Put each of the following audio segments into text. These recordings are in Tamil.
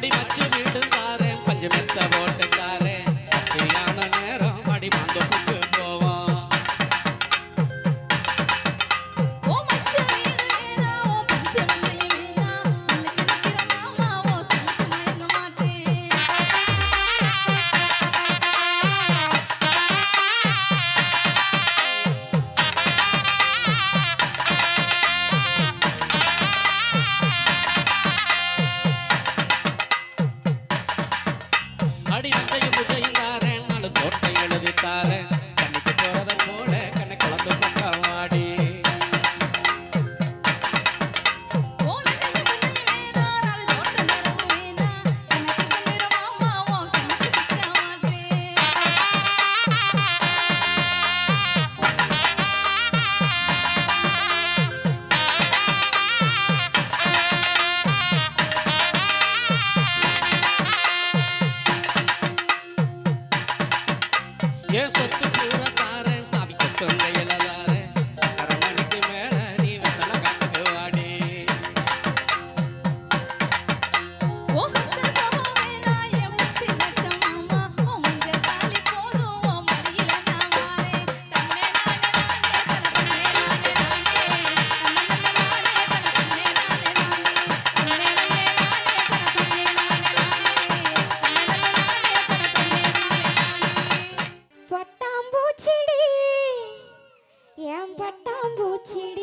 அடி வச்சு வீடும் தாரேன் பஞ்சமெத்த போட்டு. ছিঁড়ে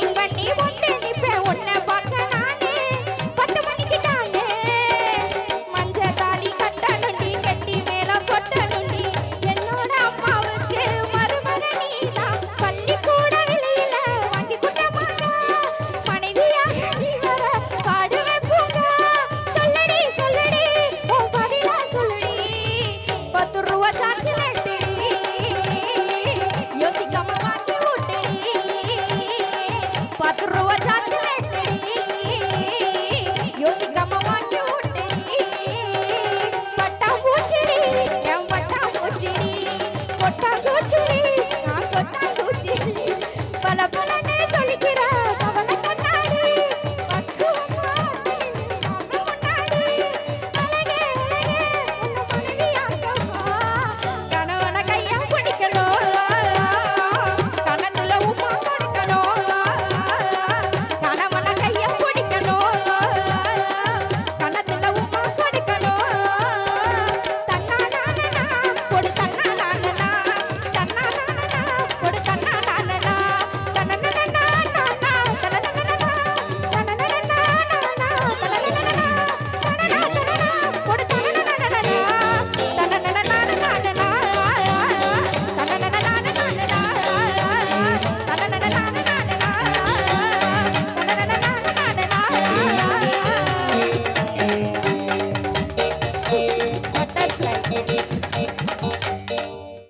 பக்காவாக